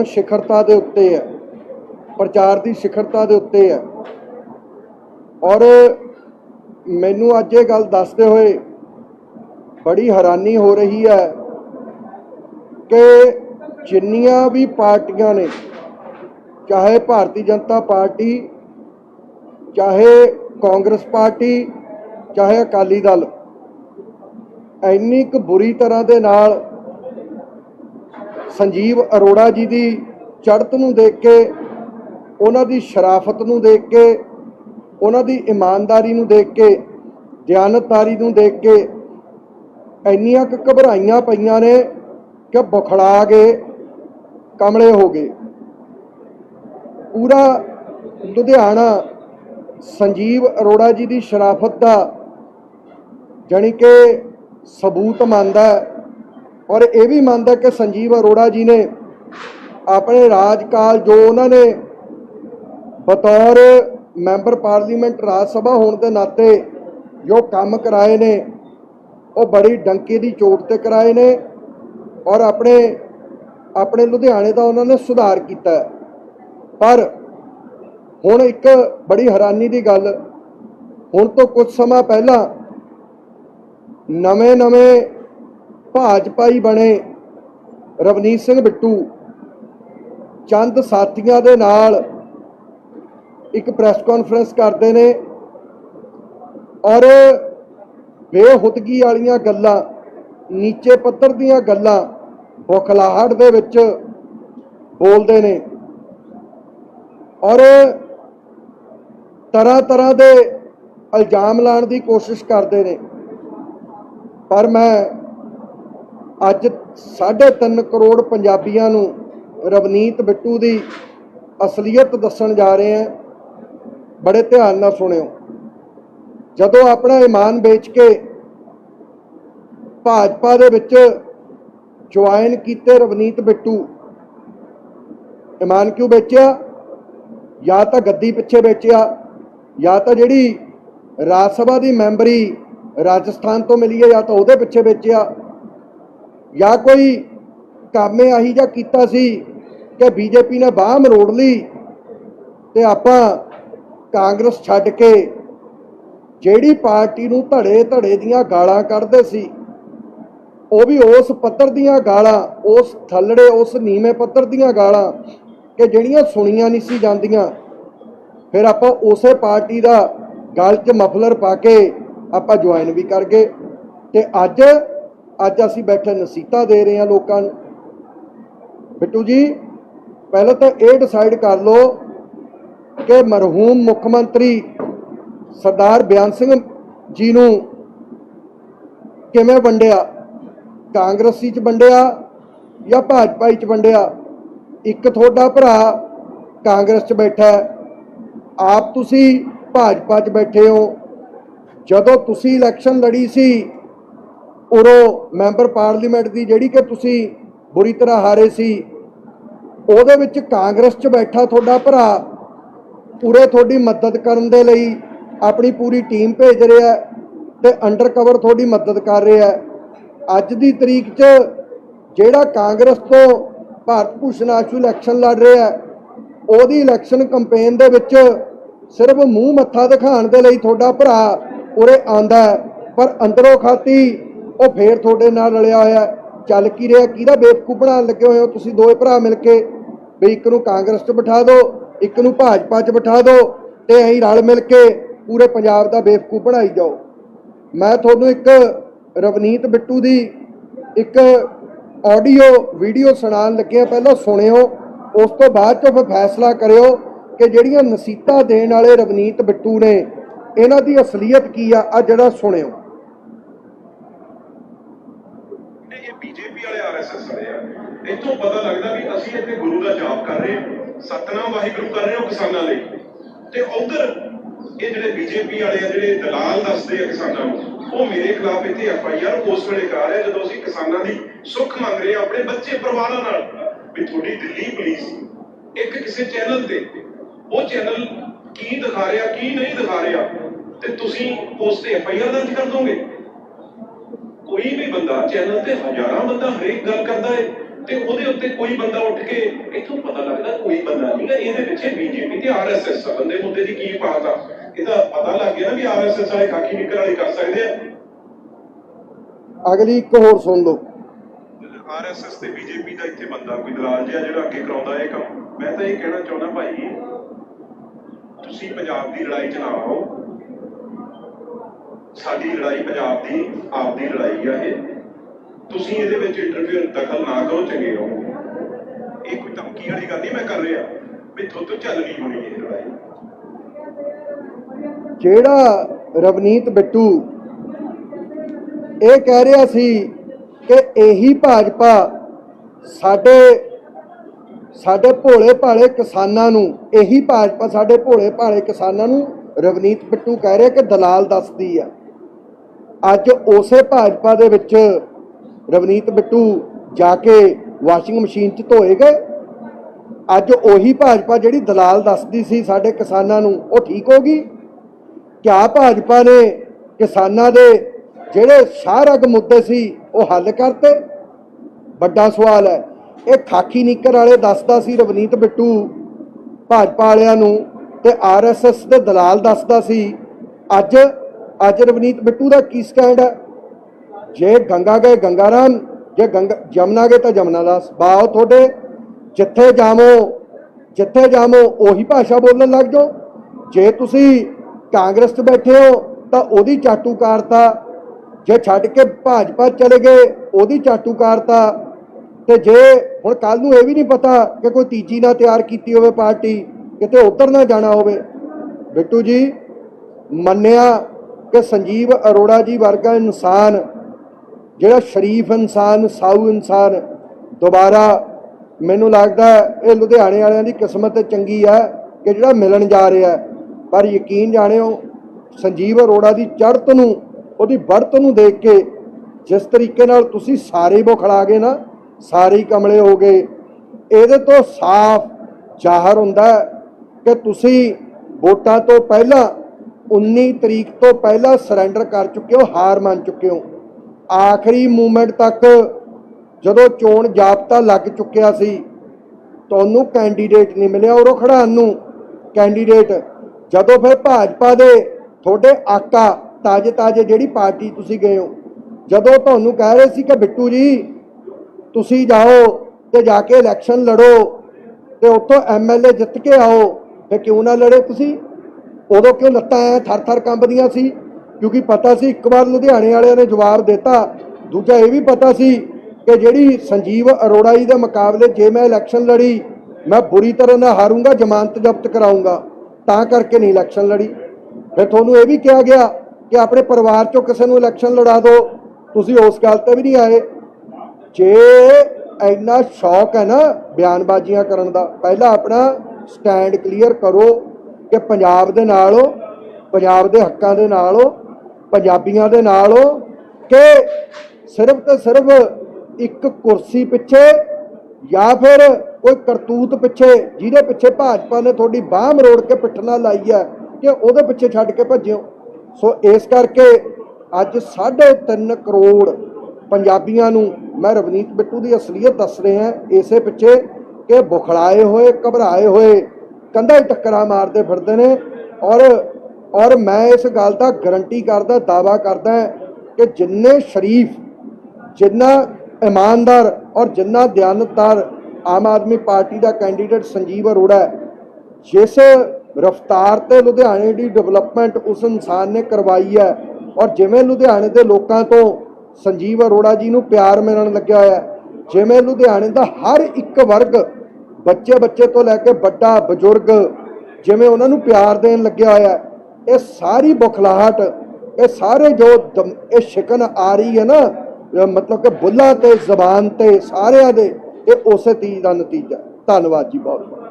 ਹੁਣ ਸਿਖਰਤਾ ਦੇ ਉੱਤੇ ਹੈ? ਪ੍ਰਚਾਰ ਦੀ ਸਿਖਰਤਾ ਦੇ ਉੱਤੇ ਹੈ। ਔਰ ਮੈਨੂੰ ਅੱਜ ਇਹ ਗੱਲ ਦੱਸਦੇ ਹੋਏ ਬੜੀ ਹੈਰਾਨੀ ਹੋ ਰਹੀ ਹੈ ਕਿ ਜਿੰਨੀਆਂ ਵੀ ਪਾਰਟੀਆਂ ਨੇ, ਚਾਹੇ ਭਾਰਤੀ ਜਨਤਾ ਪਾਰਟੀ, ਚਾਹੇ ਕਾਂਗਰਸ ਪਾਰਟੀ, ਚਾਹੇ ਅਕਾਲੀ ਦਲ, ਇੰਨੀ ਕੁ ਬੁਰੀ ਤਰ੍ਹਾਂ ਦੇ ਨਾਲ ਸੰਜੀਵ ਅਰੋੜਾ ਜੀ ਦੀ ਚੜ੍ਹਤ ਨੂੰ ਦੇਖ ਕੇ, ਉਹਨਾਂ ਦੀ ਸ਼ਰਾਫਤ ਨੂੰ ਦੇਖ ਕੇ, ਉਹਨਾਂ ਦੀ ਇਮਾਨਦਾਰੀ ਨੂੰ ਦੇਖ ਕੇ, ਦਿਆਨਤਦਾਰੀ ਨੂੰ ਦੇਖ ਕੇ ਇੰਨੀਆਂ ਕੁ ਘਬਰਾਈਆਂ ਪਈਆਂ ਨੇ ਕਿ ਬੁਖੜਾ ਗਏ, ਕਮਲੇ ਹੋ ਗਏ। ਪੂਰਾ ਲੁਧਿਆਣਾ ਸੰਜੀਵ ਅਰੋੜਾ ਜੀ ਦੀ ਸ਼ਰਾਫਤ ਦਾ ਜਾਣੀ ਕਿ ਸਬੂਤ ਮੰਨਦਾ ਔਰ ਇਹ ਵੀ ਮੰਨਦਾ ਕਿ ਸੰਜੀਵ ਅਰੋੜਾ ਜੀ ਨੇ ਆਪਣੇ ਰਾਜਕਾਲ ਜੋ ਉਹਨਾਂ ਨੇ ਬਤੌਰ ਮੈਂਬਰ ਪਾਰਲੀਮੈਂਟ ਰਾਜ ਸਭਾ ਹੋਣ ਦੇ ਨਾਤੇ ਜੋ ਕੰਮ ਕਰਾਏ ਨੇ, ਉਹ ਬੜੀ ਡੰਕੇ ਦੀ ਚੋਟ ਤੇ ਕਰਾਏ ਨੇ ਔਰ ਆਪਣੇ ਆਪਣੇ ਲੁਧਿਆਣੇ ਦਾ ਉਹਨਾਂ ਨੇ ਸੁਧਾਰ ਕੀਤਾ ਪਰ ਹੁਣ ਇੱਕ ਬੜੀ ਹੈਰਾਨੀ ਦੀ ਗੱਲ, ਹੁਣ ਤੋਂ ਕੁਝ ਸਮਾਂ ਪਹਿਲਾਂ ਨਵੇਂ-ਨਵੇਂ ਭਾਜਪਾਈ ਬਣੇ ਰਵਨੀਤ ਸਿੰਘ ਬਿੱਟੂ, ਚੰਦ ਸਾਥੀਆਂ ਦੇ ਨਾਲ ਇੱਕ ਪ੍ਰੈਸ ਕਾਨਫਰੰਸ ਕਰਦੇ ਨੇ ਔਰ ਬੇਹੁਦਗੀ ਵਾਲੀਆਂ ਗੱਲਾਂ, ਨੀਚੇ ਪੱਧਰ ਦੀਆਂ ਗੱਲਾਂ ਬੁਖਲਾਹਟ ਦੇ ਵਿੱਚ ਬੋਲਦੇ ਨੇ ਔਰ ਤਰ੍ਹਾਂ ਤਰ੍ਹਾਂ ਦੇ ਇਲਜ਼ਾਮ ਲਾਉਣ ਦੀ ਕੋਸ਼ਿਸ਼ ਕਰਦੇ ਨੇ। ਪਰ ਮੈਂ ਅੱਜ 3.5 ਕਰੋੜ ਪੰਜਾਬੀਆਂ ਨੂੰ ਰਵਨੀਤ ਬਿੱਟੂ ਦੀ ਅਸਲੀਅਤ ਦੱਸਣ ਜਾ ਰਹੇ ਹਾਂ। ਬੜੇ ਧਿਆਨ ਨਾਲ ਸੁਣਿਓ। ਜਦੋਂ ਆਪਣਾ ਇਮਾਨ ਵੇਚ ਕੇ ਭਾਜਪਾ ਦੇ ਵਿੱਚ ਜੁਆਇਨ ਕੀਤੇ ਰਵਨੀਤ ਬਿੱਟੂ, ਇਮਾਨ ਕਿਉਂ ਵੇਚਿਆ? ਜਾਂ ਤਾਂ ਗੱਦੀ ਪਿੱਛੇ ਵੇਚਿਆ, ਜਾਂ ਤਾਂ ਜਿਹੜੀ ਰਾਜ ਸਭਾ ਦੀ ਮੈਂਬਰੀ ਰਾਜਸਥਾਨ ਤੋਂ ਮਿਲੀ ਹੈ, ਜਾਂ ਤਾਂ ਉਹਦੇ ਪਿੱਛੇ ਵੇਚਿਆ। ਜਾਂ ਕੋਈ ਕਾਮੇ ਆਹੀ ਜਾਂ ਕੀਤਾ ਸੀ ਕਿ ਬੀਜੇਪੀ ਨੇ ਬਾਹ ਮਰੋੜ ਲਈ ਤੇ ਆਪਾਂ ਕਾਂਗਰਸ ਛੱਡ ਕੇ ਜਿਹੜੀ ਪਾਰਟੀ ਨੂੰ ਧੜੇ ਧੜੇ ਦੀਆਂ ਗਾਲਾਂ ਕੱਢਦੇ ਸੀ, ਉਹ ਵੀ ਉਸ ਪੱਤਰ ਦੀਆਂ ਗਾਲਾਂ, ਉਸ ਥੱਲੜੇ, ਉਸ ਨੀਵੇਂ ਪੱਤਰ ਦੀਆਂ ਗਾਲਾਂ ਕਿ ਜਿਹੜੀਆਂ ਸੁਣੀਆਂ ਨਹੀਂ ਸੀ ਜਾਂਦੀਆਂ। ਫਿਰ ਆਪਾਂ ਉਸੇ ਪਾਰਟੀ ਦਾ ਗਲ 'ਚ ਮਫਲਰ ਪਾ ਕੇ ਆਪਾਂ ਜੁਆਇਨ ਵੀ ਕਰ ਗਏ ਤੇ ਅੱਜ ਅੱਜ ਅਸੀਂ ਬੈਠੇ ਨਸੀਤਾ ਦੇ ਰਹੇ ਹਾਂ ਲੋਕਾਂ ਨੂੰ। ਬਿੱਟੂ ਜੀ, ਪਹਿਲਾਂ ਤਾਂ ਇਹ ਡਿਸਾਈਡ ਕਰ ਲਓ ਕਿ ਮਰਹੂਮ ਮੁੱਖ ਮੰਤਰੀ ਸਰਦਾਰ ਬਿਆਨ ਸਿੰਘ ਜੀ ਨੂੰ ਕਿਵੇਂ ਵੰਡਿਆ? ਕਾਂਗਰਸੀ ਚ ਵੰਡਿਆ ਜਾਂ ਭਾਜਪਾ ਚ ਵੰਡਿਆ? ਇੱਕ ਤੁਹਾਡਾ ਭਰਾ ਕਾਂਗਰਸ ਚ ਬੈਠਾ ਆਪ ਤੁਸੀਂ ਭਾਜਪਾ ਚ ਬੈਠੇ ਹੋ। ਜਦੋਂ ਤੁਸੀਂ ਇਲੈਕਸ਼ਨ ਲੜੀ ਸੀ ਉਰੋਂ ਮੈਂਬਰ ਪਾਰਲੀਮੈਂਟ ਦੀ ਜਿਹੜੀ ਕਿ ਤੁਸੀਂ ਬੁਰੀ ਤਰ੍ਹਾਂ ਹਾਰੇ ਸੀ, ਉਹਦੇ ਵਿੱਚ ਕਾਂਗਰਸ ਚ ਬੈਠਾ ਤੁਹਾਡਾ ਭਰਾ ਪੂਰੇ ਤੁਹਾਡੀ ਮਦਦ ਕਰਨ ਦੇ ਲਈ ਆਪਣੀ ਪੂਰੀ ਟੀਮ ਭੇਜ ਰਿਹਾ ਹੈ ਤੇ ਅੰਡਰ ਕਵਰ ਤੁਹਾਡੀ ਮਦਦ ਕਰ ਰਿਹਾ ਅੱਜ ਦੀ ਤਰੀਕ 'ਚ ਜਿਹੜਾ ਕਾਂਗਰਸ ਤੋਂ ਭਾਰਤ ਭੂਸ਼ਣ ਆਸ਼ੂ ਇਲੈਕਸ਼ਨ ਲੜ ਰਿਹਾ ਉਹਦੀ ਇਲੈਕਸ਼ਨ ਕੈਂਪੇਨ ਦੇ ਵਿੱਚ ਸਿਰਫ ਮੂੰਹ ਮੱਥਾ ਦਿਖਾਉਣ ਦੇ ਲਈ ਤੁਹਾਡਾ ਭਰਾ ਉਰੇ ਆਂਦਾ ਹੈ, ਪਰ ਅੰਦਰੋਂ ਖਾਤੀ ਉਹ ਫੇਰ ਤੁਹਾਡੇ ਨਾਲ ਰਲਿਆ ਹੋਇਆ ਚੱਲ ਕੀ ਰਿਹਾ? ਕਿਹਦਾ ਬੇਵਕੂਫ ਬਣਾਉਣ ਲੱਗੇ ਹੋਏ ਹੋ? ਤੁਸੀਂ ਦੋਵੇਂ ਭਰਾ ਮਿਲ ਕੇ ਵੀ ਇੱਕ ਨੂੰ ਕਾਂਗਰਸ 'ਚ ਬਿਠਾ ਦਿਓ, ਇੱਕ ਨੂੰ ਭਾਜਪਾ 'ਚ ਬਿਠਾ ਦਿਓ ਤੇ ਐਂ ਰਲ ਮਿਲ ਕੇ ਪੂਰੇ ਪੰਜਾਬ ਦਾ ਬੇਵਕੂਫ ਬਣਾਈ ਜਾਓ। ਮੈਂ ਤੁਹਾਨੂੰ ਇੱਕ ਰਵਨੀਤ ਬਿੱਟੂ ਦੀ ਇੱਕ ਆਡੀਓ, ਵੀਡੀਓ ਸੁਣਾਉਣ ਲੱਗਿਆ ਪਹਿਲਾਂ ਸੁਣਿਓ, ਉਸ ਤੋਂ ਬਾਅਦ ਚੋਂ ਫਿਰ ਫੈਸਲਾ ਕਰਿਓ ਕਿ ਜਿਹੜੀਆਂ ਨਸੀਤਾ ਦੇਣ ਵਾਲੇ ਰਵਨੀਤ ਬਿੱਟੂ ਨੇ, ਇਹਨਾਂ ਦੀ ਅਸਲੀਅਤ ਕੀ ਆ? ਆ ਜਿਹੜਾ ਸੁਣਿਓ ਤੇ ਇਹ ਬੀਜੇਪੀ ਵਾਲੇ ਆਰਐਸਐਸ ਵਾਲੇ ਆ ਇੱਥੋਂ ਪਤਾ ਲੱਗਦਾ ਵੀ ਅਸੀਂ ਇੱਥੇ ਗੁਰੂ ਦਾ ਜਾਪ ਕਰ ਰਹੇ ਹਾਂ, ਸਤਨਾਮ ਵਾਹਿਗੁਰੂ ਕਰ ਰਹੇ ਹਾਂ ਕਿਸਾਨਾਂ ਲਈ। ਤੇ ਉਧਰ ਇਹ ਜਿਹੜੇ ਬੀਜੇਪੀ ਵਾਲੇ ਆ, ਜਿਹੜੇ ਦਲਾਲ ਦੱਸਦੇ ਆ ਕਿਸਾਨਾਂ ਨੂੰ, ਉਹ ਮੇਰੇ ਖਿਲਾਫ ਇੱਥੇ ਐਫ ਆਈ ਆਰ ਉਸ ਵੇਲੇ ਕਰਾ ਰਿਹਾ ਜਦੋਂ ਅਸੀਂ ਕਿਸਾਨਾਂ ਦੀ ਸੁੱਖ ਮੰਗ ਰਹੇ ਆ ਆਪਣੇ ਬੱਚੇ, ਪਰਿਵਾਰਾਂ ਨਾਲ। ਵੀ ਤੁਹਾਡੀ ਦਿੱਲੀ ਪੁਲਿਸ ਇੱਕ ਕਿਸੇ ਚੈਨਲ ਤੇ, ਉਹ ਚੈਨਲ ਕੀ ਦਿਖਾ ਰਿਹਾ, ਕੀ ਨਹੀਂ ਦਿਖਾ ਰਿਹਾ, ਤੇ ਤੁਸੀਂ ਉਸ ਤੇ ਐਫ ਆਈ ਆਰ ਦਰਜ ਕਰ ਦੋਗੇ? ਕੋਈ ਵੀ ਬੰਦਾ ਚੈਨਲ ਤੇ ਹਜ਼ਾਰਾਂ ਬੰਦਾ ਹਰੇਕ ਗੱਲ ਕਰਦਾ ਹੈ ਤੇ ਉਹਦੇ ਉੱਤੇ ਕੋਈ ਬੰਦਾ ਉੱਠ ਕੇ ਇੱਥੋਂ ਪਤਾ ਲੱਗਦਾ ਕੋਈ ਬੰਦਾ ਨਹੀਂਗਾ ਇਹਦੇ ਪਿੱਛੇ ਬੀਜੇਪੀ ਤੇ ਆਰਐਸਐਸ ਬੰਦੇ ਮੁੱਦੇ ਦੀ ਕੀ ਬਾਤ ਆ? ਇਹਦਾ ਪਤਾ ਲੱਗ ਗਿਆ ਨਾ ਵੀ ਆਰਐਸਐਸ ਵਾਲੇ ਖਾਕੀ ਨਿਕਲ ਵਾਲੇ ਕਰ ਸਕਦੇ ਆ। ਅਗਲੀ ਇੱਕ ਹੋਰ ਸੁਣ ਲਓ। ਆਰਐਸਐਸ ਤੇ ਬੀਜੇਪੀ ਦਾ ਇੱਥੇ ਬੰਦਾ ਕੋਈ ਦਲਾਲ ਜਿਹਾ ਜਿਹੜਾ ਅੱਗੇ ਕਰਾਉਂਦਾ ਇਹ ਕੰਮ। ਮੈਂ ਤਾਂ ਇਹ ਕਹਿਣਾ ਚਾਹੁੰਦਾ ਭਾਈ ਤੁਸੀਂ ਪੰਜਾਬ ਦੀ ਲੜਾਈ ਚ ਨਾ ਆਓ। ਸਾਡੀ ਲੜਾਈ ਪੰਜਾਬ ਦੀ ਆਪਦੀ ਲੜਾਈ ਆ ਇਹ। ਤੁਸੀਂ ਇਹਦੇ ਵਿੱਚ ਇੰਟਰਵਿਊ ਦਖਲ ਨਾ ਕਰੋ, ਚੰਗੇ ਰਹੋ। ਇਹ ਕੋਈ ਧਮਕੀ ਵਾਲੀ ਗੱਲ ਨਹੀਂ ਮੈਂ ਕਰ ਰਿਹਾ। ਵੀ ਤੁਹਾਡੇ ਚੱਲ ਨਹੀਂ ਹੋਣੀ ਇਹ ਲੜਾਈ। ਜਿਹੜਾ ਰਵਨੀਤ ਬਿੱਟੂ ਇਹ ਕਹਿ ਰਿਹਾ ਸੀ ਕਿ ਇਹੀ ਭਾਜਪਾ ਸਾਡੇ ਸਾਡੇ ਭੋਲੇ ਭਾਲੇ ਕਿਸਾਨਾਂ ਨੂੰ, ਇਹੀ ਭਾਜਪਾ ਸਾਡੇ ਭੋਲੇ ਭਾਲੇ ਕਿਸਾਨਾਂ ਨੂੰ ਰਵਨੀਤ ਬਿੱਟੂ ਕਹਿ ਰਿਹਾ ਕਿ ਦਲਾਲ ਦੱਸਦੀ ਆ। ਅੱਜ ਉਸੇ ਭਾਜਪਾ ਦੇ ਵਿੱਚ ਰਵਨੀਤ ਬਿੱਟੂ ਜਾ ਕੇ ਵਾਸ਼ਿੰਗ ਮਸ਼ੀਨ 'ਚ ਧੋਏ ਗਏ। ਅੱਜ ਉਹੀ ਭਾਜਪਾ ਜਿਹੜੀ ਦਲਾਲ ਦੱਸਦੀ ਸੀ ਸਾਡੇ ਕਿਸਾਨਾਂ ਨੂੰ, ਉਹ ਠੀਕ ਹੋ ਗਈ? ਕਿਆ ਭਾਜਪਾ ਨੇ ਕਿਸਾਨਾਂ ਦੇ ਜਿਹੜੇ ਸ਼ਾਹਰਗ ਮੁੱਦੇ ਸੀ, ਉਹ ਹੱਲ ਕਰਤੇ? ਵੱਡਾ ਸਵਾਲ ਹੈ। ਇਹ ਖਾਕੀ ਨਿੱਕਰ ਵਾਲੇ ਦੱਸਦਾ ਸੀ ਰਵਨੀਤ ਬਿੱਟੂ, ਭਾਜਪਾ ਵਾਲਿਆਂ ਨੂੰ, ਤੇ ਆਰਐਸਐਸ ਦੇ ਦਲਾਲ ਦੱਸਦਾ ਸੀ, ਅੱਜ ਅੱਜ ਰਵਨੀਤ ਬਿੱਟੂ ਦਾ ਕੀ ਸਟੈਂਡ ਹੈ? ਜੇ ਗੰਗਾ ਗਏ ਗੰਗਾ ਰਾਮ, ਜੇ ਗੰਗਾ ਜਮਨਾ ਗਏ ਤਾਂ ਜਮਨਾ ਦਾਸ। ਬਾਓ ਤੁਹਾਡੇ, ਜਿੱਥੇ ਜਾਵੋ ਜਿੱਥੇ ਜਾਵੋ, ਉਹੀ ਭਾਸ਼ਾ ਬੋਲਣ ਲੱਗ ਜਾਓ। ਜੇ ਤੁਸੀਂ ਕਾਂਗਰਸ 'ਚ ਬੈਠੇ ਹੋ, ਤਾਂ ਉਹਦੀ ਚਾਟੂਕਾਰਤਾ, ਜੇ ਛੱਡ ਕੇ ਭਾਜਪਾ ਚਲੇ ਗਏ, ਉਹਦੀ ਚਾਟੂਕਾਰਤਾ। ਤੇ ਜੇ ਹੁਣ ਕੱਲ ਨੂੰ ਇਹ ਵੀ ਨਹੀਂ ਪਤਾ ਕਿ ਕੋਈ ਤੀਜੀ ਨਾ ਤਿਆਰ ਕੀਤੀ ਹੋਵੇ ਪਾਰਟੀ, ਕਿਤੇ ਉੱਧਰ ਨਾ ਜਾਣਾ ਹੋਵੇ। ਬਿੱਟੂ ਜੀ, ਮੰਨਿਆ ਕਿ ਸੰਜੀਵ ਅਰੋੜਾ ਜੀ ਵਰਗਾ ਇਨਸਾਨ ਜਿਹੜਾ ਸ਼ਰੀਫ ਇਨਸਾਨ, ਸਾਊ ਇਨਸਾਨ, ਦੁਬਾਰਾ ਮੈਨੂੰ ਲੱਗਦਾ ਇਹ ਲੁਧਿਆਣੇ ਵਾਲਿਆਂ ਦੀ ਕਿਸਮਤ ਚੰਗੀ ਹੈ ਕਿ ਜਿਹੜਾ ਮਿਲਣ ਜਾ ਰਿਹਾ। ਪਰ ਯਕੀਨ ਜਾਣਿਓ, ਸੰਜੀਵ ਅਰੋੜਾ ਦੀ ਚੜ੍ਹਤ ਨੂੰ, ਉਹਦੀ ਵਰਤ ਨੂੰ ਦੇਖ ਕੇ ਜਿਸ ਤਰੀਕੇ ਨਾਲ ਤੁਸੀਂ ਸਾਰੇ ਬੁਖਲਾ ਗਏ ਨਾ, ਸਾਰੇ ਕਮਲੇ ਹੋ ਗਏ, ਇਹਦੇ ਤੋਂ ਸਾਫ਼ ਜ਼ਾਹਰ ਹੁੰਦਾ ਕਿ ਤੁਸੀਂ ਵੋਟਾਂ ਤੋਂ ਪਹਿਲਾਂ 19 ਤਰੀਕ ਤੋਂ ਪਹਿਲਾਂ ਸਰੈਂਡਰ ਕਰ ਚੁੱਕੇ ਹੋ, ਹਾਰ ਮੰਨ ਚੁੱਕੇ ਹੋ। ਆਖਰੀ ਮੂਮੈਂਟ ਤੱਕ ਜਦੋਂ ਚੋਣ ਜਾਬਤਾ ਲੱਗ ਚੁੱਕਿਆ ਸੀ, ਤੁਹਾਨੂੰ ਕੈਂਡੀਡੇਟ ਨਹੀਂ ਮਿਲਿਆ ਉਰੋਂ ਖੜਾਉਣ ਨੂੰ। ਕੈਂਡੀਡੇਟ ਜਦੋਂ ਫਿਰ ਭਾਜਪਾ ਦੇ ਤੁਹਾਡੇ ਆਕਾ ਤਾਜੇ ਤਾਜੇ ਜਿਹੜੀ ਪਾਰਟੀ ਤੁਸੀਂ ਗਏ ਹੋ, ਜਦੋਂ ਤੁਹਾਨੂੰ ਕਹਿ ਰਹੇ ਸੀ ਕਿ ਬਿੱਟੂ ਜੀ, ਤੁਸੀਂ ਜਾਓ ਤੇ ਜਾ ਕੇ ਇਲੈਕਸ਼ਨ ਲੜੋ ਤੇ ਉੱਥੋਂ ਐਮਐਲਏ ਜਿੱਤ ਕੇ ਆਓ, ਤੇ ਕਿਉਂ ਨਾ ਲੜੇ ਤੁਸੀਂ? ਉਦੋਂ ਕਿਉਂ ਲੱਤਾਂ ਐ ਥਰ ਥਰ ਕੰਬਦੀਆਂ ਸੀ? ਕਿਉਂਕਿ ਪਤਾ ਸੀ ਇੱਕ ਵਾਰ ਲੁਧਿਆਣੇ ਵਾਲਿਆਂ ਨੇ ਜਵਾਬ ਦਿੱਤਾ। ਦੂਜਾ ਇਹ ਵੀ ਪਤਾ ਸੀ ਕਿ ਜਿਹੜੀ ਸੰਜੀਵ ਅਰੋੜਾ ਜੀ ਦੇ ਮੁਕਾਬਲੇ ਜੇ ਮੈਂ ਇਲੈਕਸ਼ਨ ਲੜੀ, ਮੈਂ ਬੁਰੀ ਤਰ੍ਹਾਂ ਨਾਲ ਹਾਰੂੰਗਾ, ਜ਼ਮਾਨਤ ਜ਼ਬਤ ਕਰਾਉਂਗਾ ਤਾਂ ਕਰਕੇ ਨਹੀਂ ਇਲੈਕਸ਼ਨ ਲੜੀ। ਫਿਰ ਤੁਹਾਨੂੰ ਇਹ ਵੀ ਕਿਹਾ ਗਿਆ ਕਿ ਆਪਣੇ ਪਰਿਵਾਰ ਚੋਂ ਕਿਸੇ ਨੂੰ ਇਲੈਕਸ਼ਨ ਲੜਾ ਦਿਓ ਤੁਸੀਂ ਉਸ ਗੱਲ ਤੇ ਵੀ ਨਹੀਂ ਆਏ। ਜੇ ਇੰਨਾ ਸ਼ੌਕ ਹੈ ਨਾ ਬਿਆਨਬਾਜ਼ੀਆਂ ਕਰਨ ਦਾ, ਪਹਿਲਾਂ ਆਪਣਾ ਸਟੈਂਡ ਕਲੀਅਰ ਕਰੋ ਕਿ ਪੰਜਾਬ ਦੇ ਨਾਲ ਹੋ ਪੰਜਾਬ ਦੇ ਹੱਕਾਂ ਦੇ ਨਾਲ ਹੋ ਪੰਜਾਬੀਆਂ ਦੇ ਨਾਲ ਕਿ ਸਿਰਫ ਤੇ ਸਿਰਫ ਇੱਕ ਕੁਰਸੀ ਪਿੱਛੇ ਜਾਂ ਫਿਰ ਕੋਈ ਕਰਤੂਤ ਪਿੱਛੇ, ਜਿਹਦੇ ਪਿੱਛੇ ਭਾਜਪਾ ਨੇ ਤੁਹਾਡੀ ਬਾਹ ਮਰੋੜ ਕੇ ਪਿੱਠ ਨਾਲ ਲਾਈ ਹੈ ਕਿ ਉਹਦੇ ਪਿੱਛੇ ਛੱਡ ਕੇ ਭੱਜਿਓ ਸੋ ਇਸ ਕਰਕੇ ਅੱਜ 3.5 ਕਰੋੜ ਪੰਜਾਬੀਆਂ ਨੂੰ ਮੈਂ ਰਵਨੀਤ ਬਿੱਟੂ ਦੀ ਅਸਲੀਅਤ ਦੱਸ ਰਿਹਾ ਇਸੇ ਪਿੱਛੇ ਕਿ ਬੁਖਲਾਏ ਹੋਏ, ਘਬਰਾਏ ਹੋਏ, ਕੰਧਾਂ ਹੀ ਟੱਕਰਾਂ ਮਾਰਦੇ ਫਿਰਦੇ ਨੇ ਔਰ ਔਰ ਮੈਂ ਇਸ ਗੱਲ ਦਾ ਗਰੰਟੀ ਕਰਦਾ ਦਾਵਾ ਕਰਦਾ ਕਿ ਜਿੰਨੇ ਸ਼ਰੀਫ, ਜਿੰਨਾ ਇਮਾਨਦਾਰ ਔਰ ਜਿੰਨਾ ਦਿਆਨਤਦਾਰ ਆਮ ਆਦਮੀ ਪਾਰਟੀ ਦਾ ਕੈਂਡੀਡੇਟ ਸੰਜੀਵ ਅਰੋੜਾ ਜਿਸ ਰਫਤਾਰ ਤੇ ਲੁਧਿਆਣੇ ਦੀ ਡਿਵੈਲਪਮੈਂਟ ਉਸ ਇਨਸਾਨ ਨੇ ਕਰਵਾਈ ਹੈ ਔਰ ਜਿਵੇਂ ਲੁਧਿਆਣੇ ਦੇ ਲੋਕਾਂ ਤੋਂ ਸੰਜੀਵ ਅਰੋੜਾ ਜੀ ਨੂੰ ਪਿਆਰ ਮਿਲਣ ਲੱਗਿਆ ਹੋਇਆ ਜਿਵੇਂ ਲੁਧਿਆਣੇ ਦਾ ਹਰ ਇੱਕ ਵਰਗ ਬੱਚੇ ਬੱਚੇ ਤੋਂ ਲੈ ਕੇ ਵੱਡਾ ਬਜ਼ੁਰਗ ਜਿਵੇਂ ਉਹਨਾਂ ਨੂੰ ਪਿਆਰ ਦੇਣ ਲੱਗਿਆ ਹੋਇਆ ਇਹ ਸਾਰੀ ਬੁਖਲਾਹਟ, ਇਹ ਸਾਰੇ ਜੋ ਦਮ- ਇਹ ਸ਼ਿਕਨ ਆ ਰਹੀ ਹੈ ਨਾ ਮਤਲਬ ਕਿ ਬੁੱਲਾਂ ਤੇ, ਜ਼ਬਾਨ ਤੇ ਸਾਰਿਆਂ ਦੇ, ਇਹ ਉਸੇ ਚੀਜ਼ ਦਾ ਨਤੀਜਾ। ਧੰਨਵਾਦ ਜੀ ਬਹੁਤ ਬਹੁਤ।